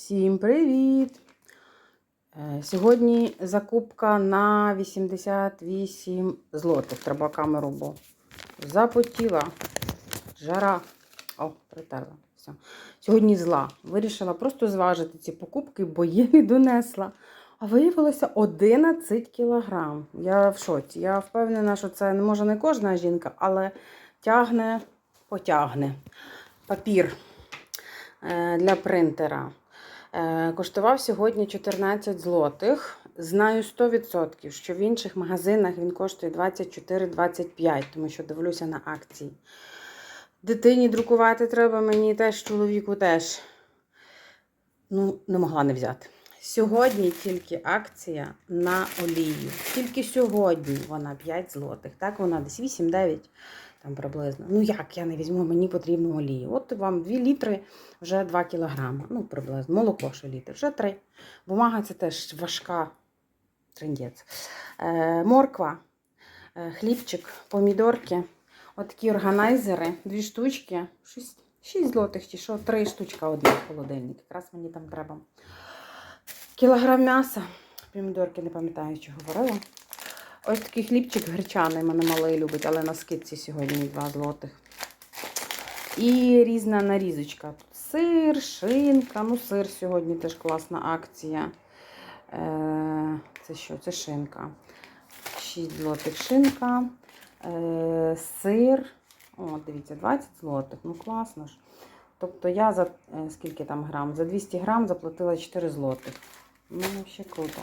Всім привіт! Е, Сьогодні закупка на 88 злотих. Треба камеру, запотіла. Жара. О, притерла. Все. Сьогодні зла. Вирішила просто зважити ці покупки, бо є не донесла. А виявилося 11 кілограм. Я в шоці. Я впевнена, що це може не кожна жінка, але тягне, потягне. Папір е, для принтера. Е, Коштував сьогодні 14 злотих. Знаю 100%, що в інших магазинах він коштує 24-25, тому що дивлюся на акції. Дитині друкувати треба, мені теж, чоловіку теж. Ну, не могла не взяти. Сьогодні тільки акція на олію. Тільки сьогодні вона 5 злотих. Так, вона десь 8-9 там приблизно. Ну як я не візьму, мені потрібно олію. От вам 2 літри, вже 2 кілограми. Ну, приблизно. Молоко ще літр, вже 3. Бумага це теж важка трендець. Е, морква, е, хлібчик, помідорки. От такі органайзери, дві штучки, 6, 6 злотих чи що, 3 штучка одна холодильник. Якраз мені там треба. Кілограм м'яса. Помідорки не пам'ятаю, що говорила. Ось такий хлібчик гречаний, мене малий любить, але на скидці сьогодні 2 злотих. І різна нарізочка. Тут сир, шинка. Ну, сир сьогодні теж класна акція. Е, це що? Це шинка. 6 злотих шинка. Е, сир. О, дивіться, 20 злотих. Ну, класно ж. Тобто я за е, скільки там грам? За 200 грам заплатила 4 злотих. Ну, ще круто.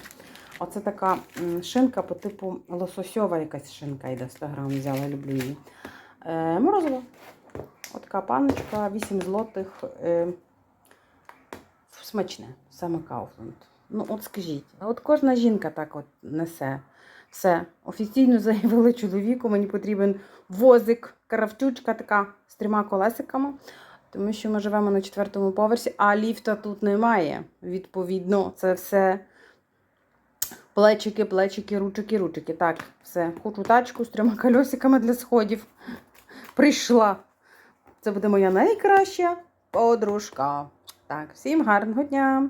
Оце така шинка по типу лососьова якась шинка йде 100 грам взяла, люблю її. Е, морозиво. От паночка, 8 злотих. Е, смачне, саме Кауфланд. Ну, от скажіть, от кожна жінка так от несе. Все, офіційно заявили чоловіку, мені потрібен возик, каравчучка така з трьома колесиками, тому що ми живемо на четвертому поверсі, а ліфта тут немає. Відповідно, це все плечики, плечики, ручики, ручики. Так, все. Хочу тачку з трьома кольосиками для сходів. Прийшла. Це буде моя найкраща подружка. Так, всім гарного дня!